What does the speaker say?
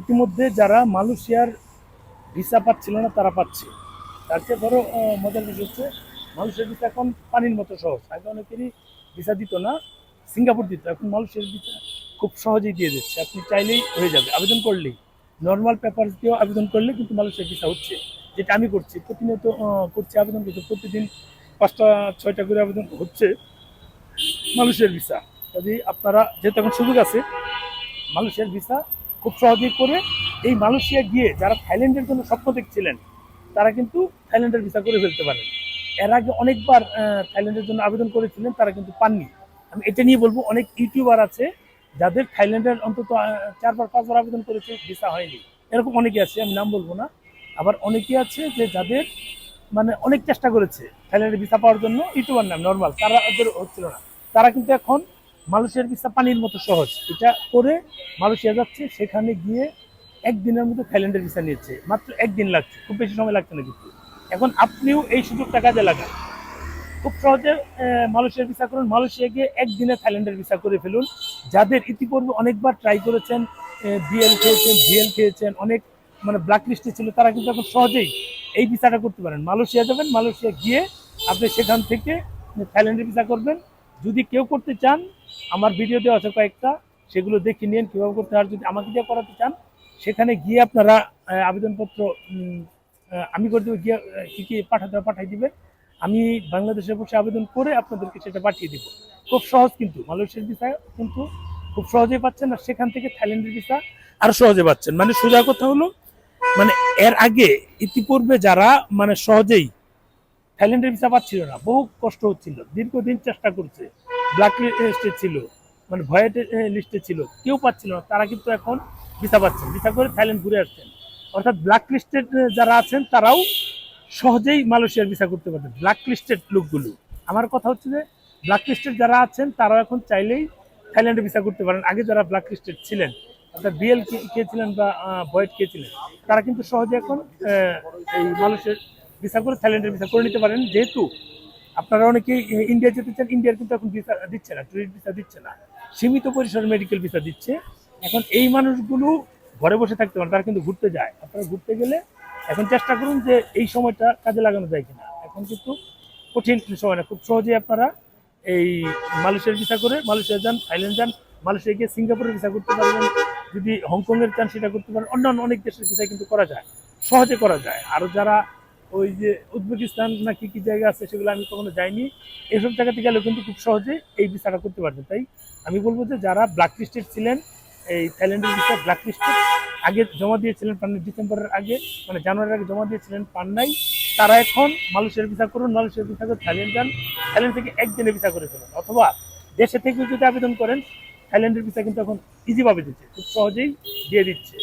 ইতিমধ্যে যারা মালয়েশিয়ার ভিসা পাচ্ছিল না, তারা পাচ্ছে। তার চেয়ে বড় মজার বিষয় হচ্ছে, মালয়েশিয়ার ভিসা এখন পানির মতো সহজ। আগে অনেকেরই ভিসা দিত না, সিঙ্গাপুর দিত, এখন মালয়েশিয়ার ভিসা খুব সহজেই দিয়ে দিচ্ছে। আপনি চাইলেই হয়ে যাবে, আবেদন করলেই। নর্মাল পেপার দিয়েও আবেদন করলে কিন্তু মালয়েশিয়ার ভিসা হচ্ছে। যেটা আমি করছি, প্রতিনিয়ত করছি আবেদন করছি প্রতিদিন পাঁচটা, ছয়টা করে আবেদন হচ্ছে মালয়েশিয়ার ভিসা। যদি আপনারা যেহেতু এখন সুযোগ আছে, মালয়েশিয়ার ভিসা খুব সহজেই করে এই মালয়েশিয়া গিয়ে যারা থাইল্যান্ডের জন্য স্বপ্ন দেখছিলেন, তারা কিন্তু থাইল্যান্ডের ভিসা করে ফেলতে পারেন। এর আগে অনেকবার থাইল্যান্ডের জন্য আবেদন করেছিলেন, তারা কিন্তু পাননি। আমি এটা নিয়ে বলব, অনেক ইউটিউবার আছে যাদের থাইল্যান্ডের অন্তত চারবার, পাঁচবার আবেদন করেছে ভিসা হয়নি। এরকম অনেকে আছে, আমি নাম বলব না। আবার অনেকে আছে যে যাদের মানে অনেক চেষ্টা করেছে থাইল্যান্ডের ভিসা পাওয়ার জন্য, ইউটিউবার নাম নর্মাল তারা হচ্ছিল না। তারা কিন্তু এখন মালয়েশিয়ার ভিসা পানির মতো সহজ। এটা করে মালয়েশিয়া যাচ্ছে, সেখানে গিয়ে একদিনের মধ্যে থাইল্যান্ডের ভিসা নিয়েছে। মাত্র একদিন লাগছে, খুব বেশি সময় লাগছে না কিন্তু। এখন আপনিও এই সুযোগটা কাজে লাগান। খুব সহজে মালয়েশিয়ার ভিসা করুন, মালয়েশিয়া গিয়ে একদিনে থাইল্যান্ডের ভিসা করে ফেলুন। যাদের ইতিপূর্বে অনেকবার ট্রাই করেছেন বিএল খেয়েছেন ভিএল খেয়েছেন, অনেক মানে ব্ল্যাক লিস্টে ছিল, তারা কিন্তু এখন সহজেই এই ভিসাটা করতে পারেন। মালয়েশিয়া যাবেন, মালয়েশিয়া গিয়ে আপনি সেখান থেকে থাইল্যান্ডের ভিসা করবেন যদি কেউ করতে চান, আমার ভিডিও দেওয়া আছে কয়েকটা, সেগুলো দেখে নিন কীভাবে করতে আর যদি আমাকে দিয়ে করাতে চান, সেখানে গিয়ে আপনারা আবেদনপত্র আমি করে দেবো। গিয়ে কী কী পাঠাতে পাঠিয়ে দিবেন। আমি বাংলাদেশে বসে আবেদন করে আপনাদেরকে সেটা পাঠিয়ে দিব। খুব সহজ কিন্তু। মালয়েশিয়ার ভিসা কিন্তু খুব সহজেই পাচ্ছেন। আর সেখান থেকে থাইল্যান্ডের ভিসা আরও সহজে পাচ্ছেন। মানে সোজা কথা হলো মানে এর আগে ইতিপূর্বে যারা মানে সহজেই থাইল্যান্ডের ভিসা পাচ্ছিল না। বহু কষ্ট হচ্ছিল। দীর্ঘদিন চেষ্টা করছে। ব্ল্যাক লিস্টে ছিল। মানে ভয়েট লিস্টে ছিল। কেউ পাচ্ছিল না। তারা কিন্তু এখন ভিসা পাচ্ছেন ভিসা করে থাইল্যান্ড ঘুরে আসছেন অর্থাৎ ব্ল্যাক লিস্টেড যারা আছেন, তারাও সহজেই মালয়েশিয়ার ভিসা করতে পারবেন। ব্ল্যাক লিস্টেড লোকগুলো। আমার কথা হচ্ছে যে ব্ল্যাক লিস্টেড যারা আছেন, তারাও এখন চাইলেই থাইল্যান্ডে ভিসা করতে পারেন। আগে যারা ব্ল্যাক লিস্টেড ছিলেন, অর্থাৎ বিএল খেয়েছিলেন বা ভয়েট কে ছিলেন, তারা কিন্তু সহজে এখন এই মালয়েশিয়ার ভিসা করে থাইল্যান্ডের ভিসা করে নিতে পারেন। যেহেতু আপনারা অনেকেই আহ, ইন্ডিয়া যেতে চান ইন্ডিয়ার কিন্তু এখন ভিসা দিচ্ছে না ট্যুরিস্ট ভিসা দিচ্ছে না। সীমিত পরিসরে মেডিকেল ভিসা দিচ্ছে। এখন এই মানুষগুলো ঘরে বসে থাকতে পারে তারা কিন্তু ঘুরতে যায়। আপনারা ঘুরতে গেলে এখন চেষ্টা করুন যে এই সময়টা কাজে লাগানো যায় কিনা। এখন কিন্তু কঠিন সময় না খুব সহজেই আপনারা এই মালয়েশিয়ার ভিসা করে মালয়েশিয়া যান থাইল্যান্ড যান মালয়েশিয়া গিয়ে সিঙ্গাপুরের ভিসা করতে পারবেন। যদি হংকংয়ের চান সেটা করতে পারেন। অন্যান্য অনেক দেশের ভিসা কিন্তু করা যায় সহজে করা যায়। আরও যারা ওই যে উজবেকিস্তান না কি কি জায়গা আছে সেগুলো আমি কখনো যাইনি। এইসব জায়গাতে গেলেও কিন্তু খুব সহজে এই ভিসাটা করতে পারবেন তাই আমি বলব যে যারা ব্ল্যাক লিস্টেড ছিলেন, এই থাইল্যান্ডের ভিসা ব্ল্যাক লিস্টেড আগে জমা দিয়েছিলেন পান ডিসেম্বরের আগে মানে জানুয়ারির আগে জমা দিয়েছিলেন, পান নাই। তারা এখন মালয়েশিয়ার ভিসা করুন, মালয়েশিয়ার ভিসা করে থাইল্যান্ড যান। থাইল্যান্ড থেকে একদিনে ভিসা করে ফেলুন। অথবা দেশে থেকেও যদি আবেদন করেন থাইল্যান্ডের ভিসা কিন্তু এখন ইজিভাবে দিচ্ছে, খুব সহজেই দিয়ে দিচ্ছে।